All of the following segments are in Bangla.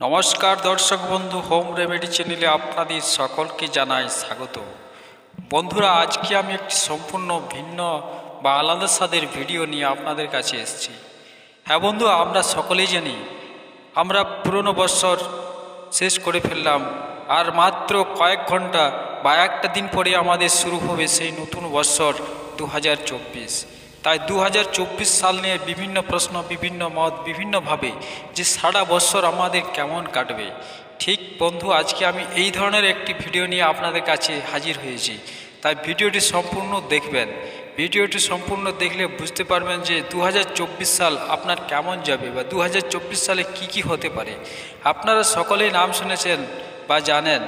নমস্কার দর্শক বন্ধু হোম রেমেডি চ্যানেলে আপনাদের সকলকে জানাই স্বাগত। বন্ধুরা, আজকে আমি একটি সম্পূর্ণ ভিন্ন বা আলাদা স্বাদের ভিডিও নিয়ে আপনাদের কাছে এসেছি। হ্যাঁ বন্ধু, আমরা সকলেই জানি, আমরা পুরনো বৎসর শেষ করে ফেললাম, আর মাত্র কয়েক ঘণ্টা বা একটা দিন পরে আমাদের শুরু হবে সেই নতুন বৎসর দু হাজার তাই দু হাজার চব্বিশ সাল নিয়ে বিভিন্ন প্রশ্ন, বিভিন্ন মত, বিভিন্নভাবে যে সারা বছর আমাদের কেমন কাটবে। ঠিক বন্ধু, আজকে আমি এই ধরনের একটি ভিডিও নিয়ে আপনাদের কাছে হাজির হয়েছি। তাই ভিডিওটি সম্পূর্ণ দেখবেন। ভিডিওটি সম্পূর্ণ দেখলে বুঝতে পারবেন যে দু হাজার চব্বিশ সাল আপনার কেমন যাবে বা দু হাজার চব্বিশ সালে কি কি হতে পারে। আপনারা সকলেই নাম শুনেছেন বা জানেন।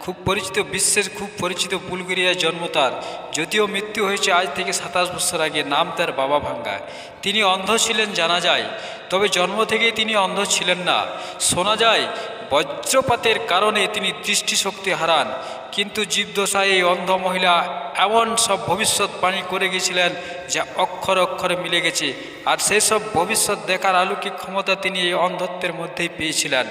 খুব পরিচিত, বিশ্বের খুব পরিচিত বুলগেরিয়ায় জন্ম তার। যদিও মৃত্যু হয়েছে আজ থেকে সাতাশ বছর আগে, নাম তার বাবা ভাঙ্গা। তিনি অন্ধ ছিলেন, জানা যায়। তবে জন্ম থেকেই তিনি অন্ধ ছিলেন না। শোনা যায়, বজ্রপাতের কারণে তিনি দৃষ্টিশক্তি হারান। কিন্তু জীবদশায় এই অন্ধ মহিলা এমন সব ভবিষ্যৎবাণী করে গেছিলেন, যা অক্ষর অক্ষরে মিলে গেছে। আর সেই সব ভবিষ্যৎ দেখার আলৌকিক ক্ষমতা তিনি এই অন্ধত্বের মধ্যেই পেয়েছিলেন।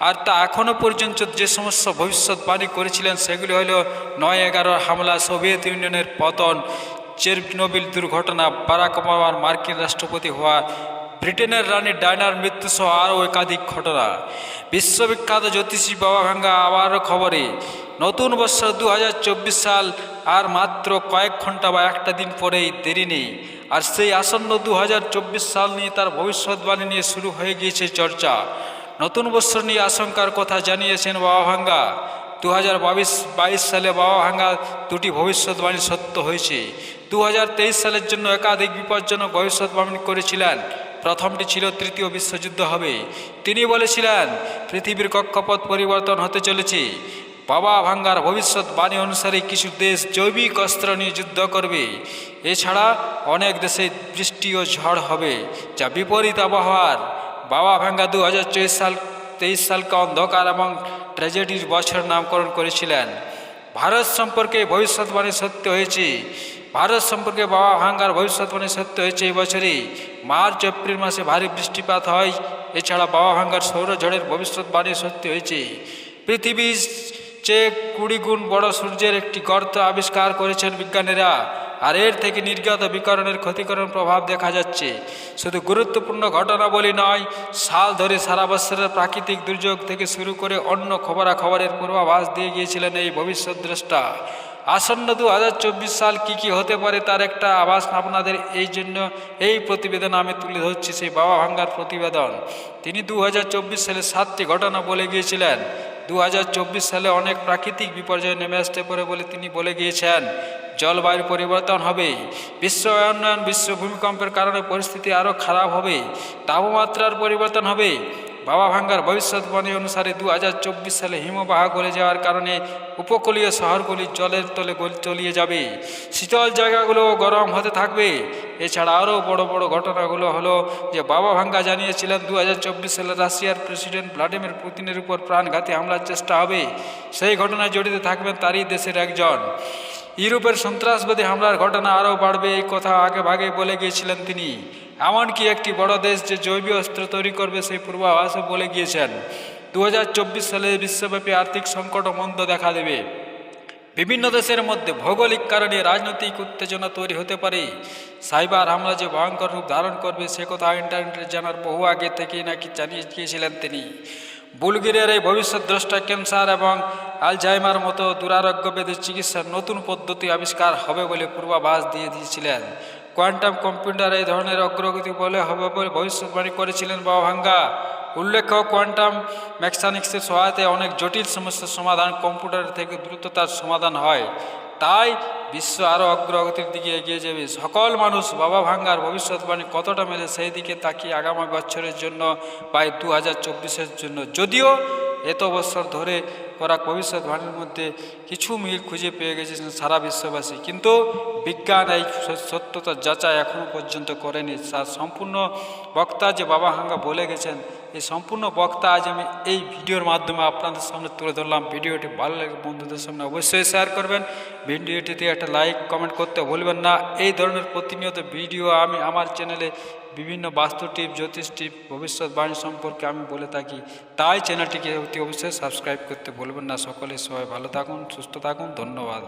আর তা এখনও পর্যন্ত যে সমস্ত ভবিষ্যৎবাণী করেছিলেন, সেগুলি হল নয় এগারোর হামলা, সোভিয়েত ইউনিয়নের পতন, চেরনোবিল দুর্ঘটনা, বারাক ওবামার মার্কিন রাষ্ট্রপতি হওয়া, ব্রিটেনের রানী ডায়নার মৃত্যুসহ আরও একাধিক ঘটনা। বিশ্ববিখ্যাত জ্যোতিষী বাবা ভাঙ্গা আবারও খবরে, নতুন বছর দু হাজার চব্বিশ সাল আর মাত্র কয়েক ঘণ্টা বা একটা দিন পরেই দেরি নেই। আর সেই আসন্ন দু হাজার চব্বিশ সাল নিয়ে তার ভবিষ্যৎবাণী নিয়ে শুরু হয়ে গিয়েছে চর্চা। নতুন বৎসর নিয়ে আশঙ্কার কথা জানিয়েছেন বাবা ভাঙ্গা দু হাজার বাইশ সালে বাবা ভাঙ্গা দুটি ভবিষ্যৎবাণী সত্য হয়েছে। দু হাজার তেইশ সালের জন্য একাধিক বিপজ্জনক ভবিষ্যৎবাণী করেছিলেন। প্রথমটি ছিল তৃতীয় বিশ্বযুদ্ধ হবে। তিনি বলেছিলেন, পৃথিবীর কক্ষপথ পরিবর্তন হতে চলেছে। বাবা ভাঙ্গার ভবিষ্যৎবাণী অনুসারে কিছু দেশ জৈবিক অস্ত্র নিয়ে যুদ্ধ করবে। এছাড়া অনেক দেশে বৃষ্টি ও ঝড় হবে, যা বিপরীত আবহাওয়ার। বাবা ভাঙ্গা দু হাজার সাল, তেইশ সালকে অন্ধকার এবং ট্র্যাজেডির বছর নামকরণ করেছিলেন। ভারত সম্পর্কে ভবিষ্যৎবাণী সত্য হয়েছে। ভারত সম্পর্কে বাবা ভাঙ্গার ভবিষ্যৎবাণী সত্য হয়েছে এই বছরই। মার্চ, এপ্রিল মাসে ভারী বৃষ্টিপাত হয়। এছাড়া বাবা ভাঙ্গার সৌরঝড়ের ভবিষ্যৎবাণী সত্য হয়েছে। পৃথিবীর চেয়ে কুড়ি গুণ বড় সূর্যের একটি গর্ত আবিষ্কার করেছেন বিজ্ঞানীরা। আর এর থেকে নির্গত বিকরণের ক্ষতিকরণ প্রভাব দেখা যাচ্ছে। শুধু গুরুত্বপূর্ণ ঘটনাবলী নয়, সাল ধরে সারা বছরের প্রাকৃতিক দুর্যোগ থেকে শুরু করে অন্য খবরাখবরের পূর্বাভাস দিয়ে গিয়েছিলেন এই ভবিষ্যৎ দ্রষ্টা আসন্ন দু হাজার চব্বিশ সাল কি কি হতে পারে তার একটা আভাস আপনাদের এই জন্য এই প্রতিবেদন আমি তুলে ধরছি, সেই বাবা ভাঙ্গার প্রতিবেদন। তিনি দু সালে সাতটি ঘটনা বলে গিয়েছিলেন। দু হাজার চব্বিশ সালে অনেক প্রাকৃতিক বিপর্যয় নেমে আসতে পারে বলে তিনি বলে গিয়েছেন। জলবায়ুর পরিবর্তন হবে। বিশ্ব উন্নয়ন, বিশ্ব ভূমিকম্পের কারণে পরিস্থিতি আরও খারাপ হবে। তাপমাত্রার পরিবর্তন হবে। বাবা ভাঙ্গার ভবিষ্যৎবাণী অনুসারে দু হাজার চব্বিশ সালে হিমবাহ গলে যাওয়ার কারণে উপকূলীয় শহরগুলি জলের তলে তলিয়ে যাবে। শীতল জায়গাগুলো গরম হতে থাকবে। এছাড়া আরও বড় বড় ঘটনাগুলো হলো যে বাবা ভাঙ্গা জানিয়েছিলেন, দু হাজার চব্বিশ সালে রাশিয়ার প্রেসিডেন্ট ভ্লাদিমির পুতিনের উপর প্রাণঘাতী হামলার চেষ্টা হবে। সেই ঘটনায় জড়িত থাকবেন তারই দেশের একজন। ইউরোপের সন্ত্রাসবাদী হামলার ঘটনা আরও বাড়বে, এই কথা আগে ভাগে বলে গিয়েছিলেন তিনি। এমনকি একটি বড় দেশ যে জৈব অস্ত্র তৈরি করবে সেই পূর্বাভাসও বলে গিয়েছেন। দু হাজার চব্বিশ সালে বিশ্বব্যাপী আর্থিক সংকট মন্দ দেখা দেবে। বিভিন্ন দেশের মধ্যে ভৌগোলিক কারণে রাজনৈতিক উত্তেজনা তৈরি হতে পারে। সাইবার হামলা যে ভয়ঙ্কর রূপ ধারণ করবে, সে কথা ইন্টারনেটে জানার বহু আগে থেকেই নাকি জানিয়ে গিয়েছিলেন তিনি। বুলগেরিয়ার এই ভবিষ্যৎ দ্রষ্টা ক্যান্সার এবং আলজাইমার মতো দুরারোগ্য ব্যাধির চিকিৎসার নতুন পদ্ধতি আবিষ্কার হবে বলে পূর্বাভাস দিয়ে দিয়েছিলেন। কোয়ান্টাম কম্পিউটার এই ধরনের অগ্রগতি বলে হবে বলে ভবিষ্যৎবাণী করেছিলেন বাবা ভাঙ্গা উল্লেখ্য, কোয়ান্টাম মেকানিক্সের সহায়তায় অনেক জটিল সমস্যার সমাধান কম্পিউটার থেকে দ্রুততার সমাধান হয়। তাই বিশ্ব আরও অগ্রগতির দিকে এগিয়ে যাবে। সকল মানুষ বাবা ভাঙ্গার ভবিষ্যৎবাণী কতটা মেলে সেই দিকে তাকিয়ে আগামী বছরের জন্য বা দু হাজার জন্য। যদিও এত বছর ধরে করা ভবিষ্যৎবাণীর মধ্যে কিছু মিল খুঁজে পেয়ে গেছেন সারা বিশ্ববাসী। কিন্তু বিজ্ঞান এই সত্যতা যাচাই এখনও পর্যন্ত করেনি। তার সম্পূর্ণ বক্তা যে বাবা হাঙ্গা বলে গেছেন, এই সম্পূর্ণ বক্তা আজ আমি এই ভিডিওর মাধ্যমে আপনাদের সামনে তুলে ধরলাম। ভিডিওটি ভালো লাগে বন্ধুদের সামনে অবশ্যই শেয়ার করবেন। ভিডিওটিতে একটা লাইক, কমেন্ট করতে ভুলবেন না। এই ধরনের প্রতিনিয়ত ভিডিও আমি আমার চ্যানেলে বিভিন্ন বাস্তু টিপ, জ্যোতিষ টিপ ভবিষ্যৎবাণী সম্পর্কে আমি বলে থাকি। তাই চ্যানেলটিকে অতি অবশ্যই সাবস্ক্রাইব করতে বলবেন না। সকলে সবাই ভালো থাকুন, সুস্থ থাকুন। ধন্যবাদ।